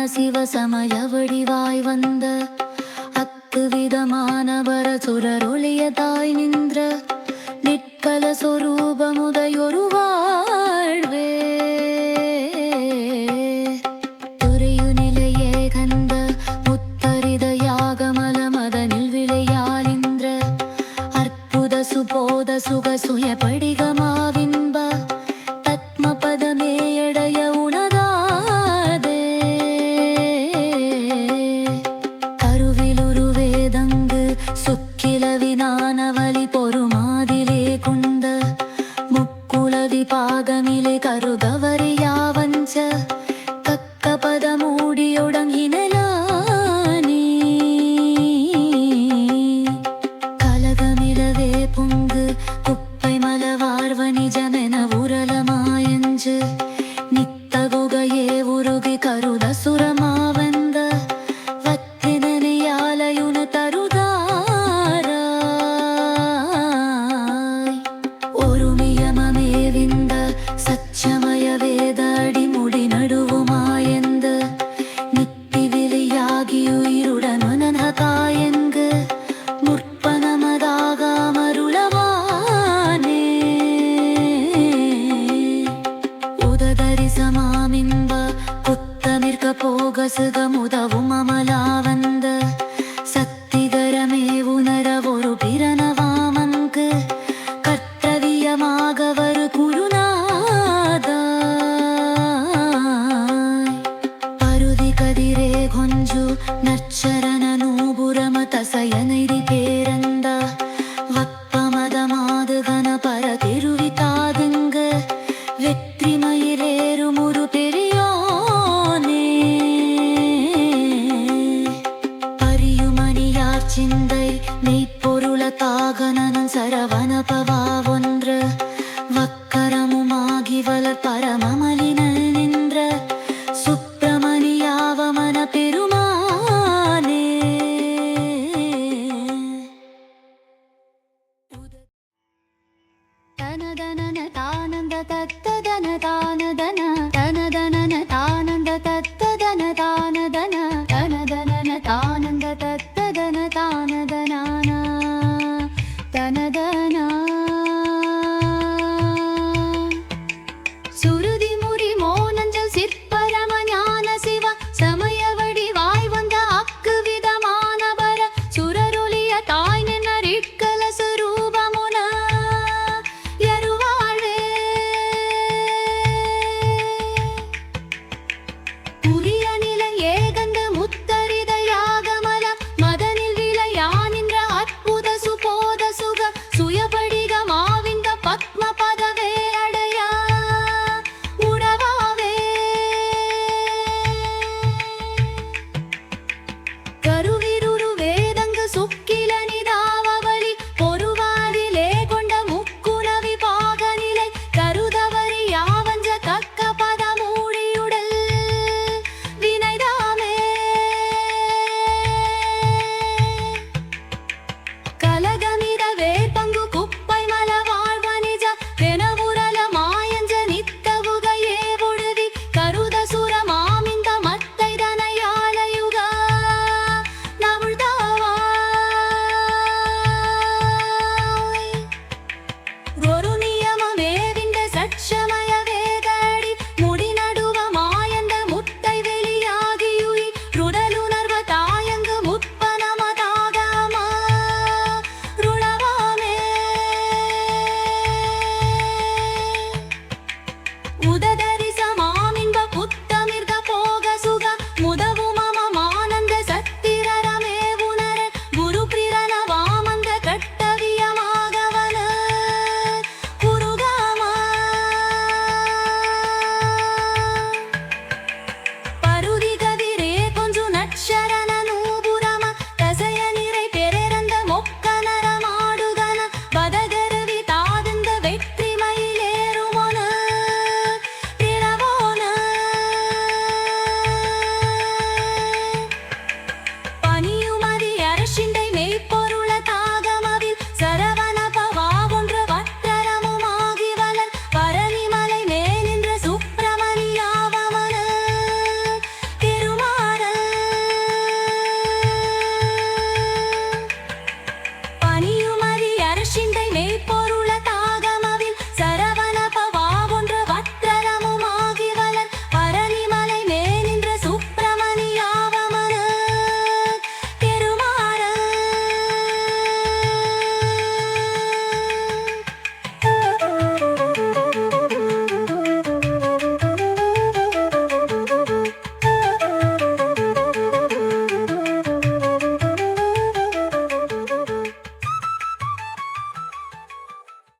சிற்பரம ஞான சிவசமய வடிவாய் வந்த. அத்து விதமானவர சுரரொளியதாய் நின்ற. நிற்கல சொரூபமுதையொரு வாழ்வே துறையுநிலையே கந்த முத்தரித யாகமல மதனில் விளையாலின்ற அற்புத சுபோத சுக சுய உரலமாயஞ்சு போக அமலா வந்த மெய்ப்பொருள தாகனனும் சரவணபவா ஒன்று வக்கரமுமாகி வளர் பரமமலினல் நின்ற சுப்பிரமணியாவமன பெருமானே தனதன தானந்த தத்ததன தான